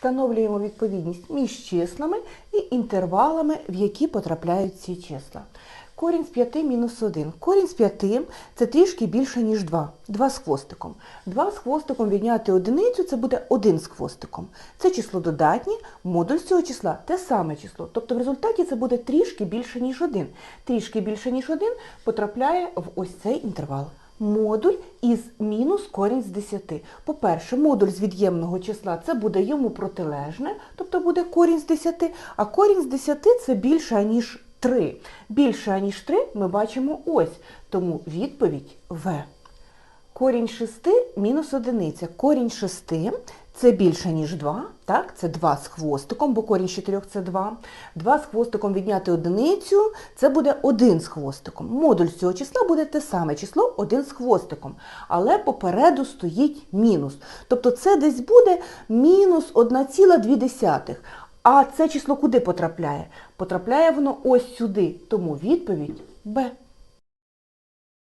Встановлюємо відповідність між числами і інтервалами, в які потрапляють ці числа. Корінь з 5 мінус 1. Корінь з 5 – це трішки більше, ніж 2. 2 з хвостиком. 2 з хвостиком відняти одиницю – це буде 1 з хвостиком. Це число додатнє, модуль цього числа – те саме число. Тобто в результаті це буде трішки більше, ніж 1. Трішки більше, ніж 1 потрапляє в ось цей інтервал. Модуль із мінус корінь з 10. По-перше, модуль з від'ємного числа це буде йому протилежне, тобто буде корінь з 10, а корінь з 10 це більше, ніж 3. Більше, ніж 3 ми бачимо ось, тому відповідь В. Корінь 6 мінус одиниця. Корінь 6 це більше, ніж 2, так? Це 2 з хвостиком, бо корінь з 4 це 2. 2 з хвостиком відняти одиницю, це буде 1 з хвостиком. Модуль цього числа буде те саме число 1 з хвостиком. Але попереду стоїть мінус. Тобто це десь буде мінус 1,2. А це число куди потрапляє? Потрапляє воно ось сюди. Тому відповідь Б.